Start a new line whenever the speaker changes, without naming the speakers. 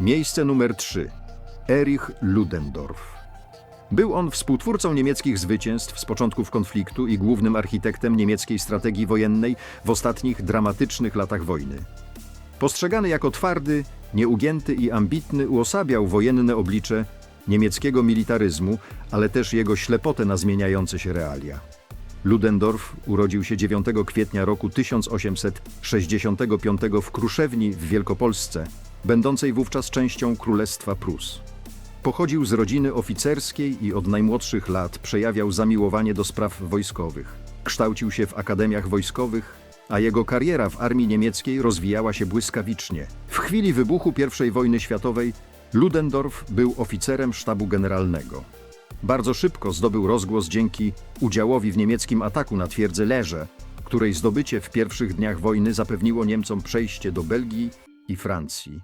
Miejsce numer 3. Erich Ludendorff. Był on współtwórcą niemieckich zwycięstw z początków konfliktu i głównym architektem niemieckiej strategii wojennej w ostatnich dramatycznych latach wojny. Postrzegany jako twardy, nieugięty i ambitny, uosabiał wojenne oblicze niemieckiego militaryzmu, ale też jego ślepotę na zmieniające się realia. Ludendorff urodził się 9 kwietnia roku 1865 w Kruszewni w Wielkopolsce, będącej wówczas częścią Królestwa Prus. Pochodził z rodziny oficerskiej i od najmłodszych lat przejawiał zamiłowanie do spraw wojskowych. Kształcił się w akademiach wojskowych, a jego kariera w armii niemieckiej rozwijała się błyskawicznie. W chwili wybuchu I wojny światowej Ludendorff był oficerem sztabu generalnego. Bardzo szybko zdobył rozgłos dzięki udziałowi w niemieckim ataku na twierdzę Leże, której zdobycie w pierwszych dniach wojny zapewniło Niemcom przejście do Belgii i Francji.